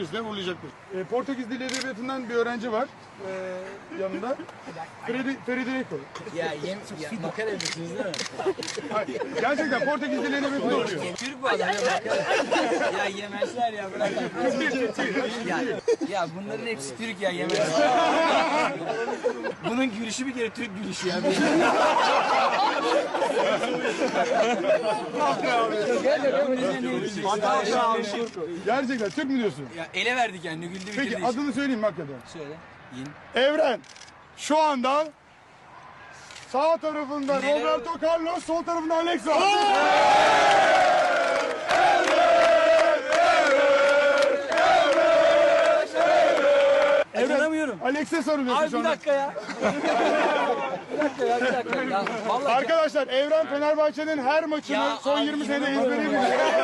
sürprizle uğurlayacaklar. E, Portekiz Dili Edebiyatı'ndan bir öğrenci var e, yanında. Fredi, Federico. Ya yem ya, makara yapıyorsunuz değil mi? Hayır, Gerçekten Portekiz Dili Edebiyatı'nda oluyor. Türk bu adam ya makara. ya yemezler ya bırak. ya, ya bunların hepsi Türk ya yemezler. Bunun gülüşü bir kere Türk gülüşü ya. Gerçekten Türk mü diyorsun? ya ele verdik yani güldü bitirdi. Peki adını söyleyeyim mi hakikaten. Söyle. Yeni. Evren. Şu anda sağ tarafında Neler- Roberto Carlos, sol tarafında Alex var. İnanamıyorum. Alex'e sarılıyorsun Abi şu anda. ya. bir dakika ya bir dakika. Ya vallahi Arkadaşlar Evren Fenerbahçe'nin her maçını Ya son abi 20 senede inanamıyorum. ezbere